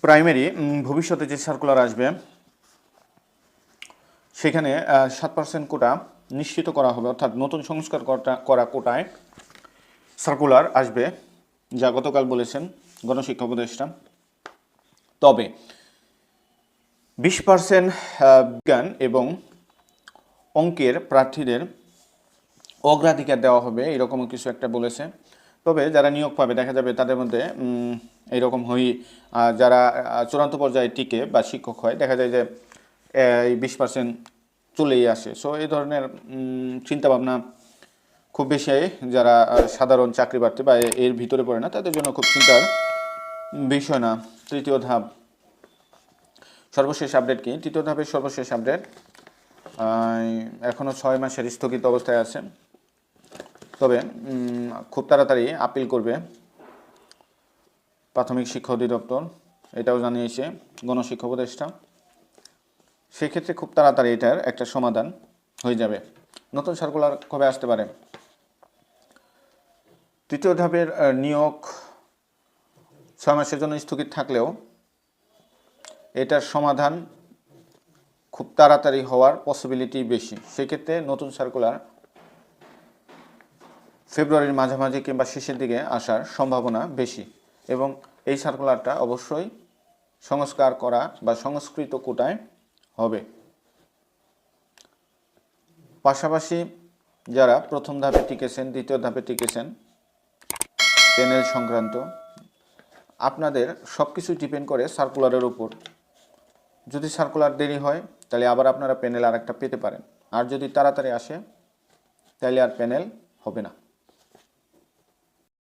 Primary ভবিষ্যতে যে circular আসবে, সেখানে সাত পার্সেন্ট কোটা নিশ্চিত করা হবে। অর্থাৎ নতুন সংস্কার করা- কোটায় সার্কুলার আসবে, যা গতকাল বলেছেন গণশিক্ষা উপদেষ্টা। তবে বিশ পার্সেন্ট বিজ্ঞান এবং অঙ্কের প্রার্থীদের অগ্রাধিকার দেওয়া হবে এরকম কিছু একটা বলেছে। তবে যারা নিয়োগ পাবে, দেখা যাবে তাদের মধ্যে এইরকম হই যারা চূড়ান্ত পর্যায়ে টিকে বা শিক্ষক হয়, দেখা যায় যে এই বিশ পার্সেন্ট চলেই আসে। সো এই ধরনের চিন্তাভাবনা খুব বেশি যারা সাধারণ চাকরি প্রার্থী বা এর ভিতরে পড়ে না, তাদের জন্য খুব চিন্তার বিষয় না। তৃতীয় ধাপ, সর্বশেষ আপডেট কি? তৃতীয় ধাপের সর্বশেষ আপডেট এখনও ছয় মাসের স্থগিত অবস্থায় আছে। তবে খুব তাড়াতাড়ি আপিল করবে। প্রাথমিক শিক্ষা অধিদপ্তর, এটাও জানিয়েছে গণশিক্ষা উপদেষ্টা। সেক্ষেত্রে খুব তাড়াতাড়ি এটার একটা সমাধান হয়ে যাবে। নতুন সার্কুলার কবে আসতে পারে? তৃতীয় ধাপের নিয়োগ ছয় মাসের জন্য স্থগিত থাকলেও এটার সমাধান খুব তাড়াতাড়ি হওয়ার পসিবিলিটি বেশি। সেক্ষেত্রে নতুন সার্কুলার ফেব্রুয়ারির মাঝামাঝি কিংবা শেষের দিকে আসার সম্ভাবনা বেশি। এবং এই সার্কুলারটা অবশ্যই সংস্কার করা বা সংস্কৃত কোটায় হবে। পাশাপাশি যারা প্রথম ধাপে টিকেছেন দ্বিতীয় ধাপে টিকেছেন প্যানেল সংক্রান্ত, আপনাদের সব কিছু ডিপেন্ড করে সার্কুলারের উপর। যদি সার্কুলার দেরি হয়, তাহলে আবার আপনারা প্যানেল আর একটা পেতে পারেন। আর যদি তাড়াতাড়ি আসে, তাহলে আর প্যানেল হবে না।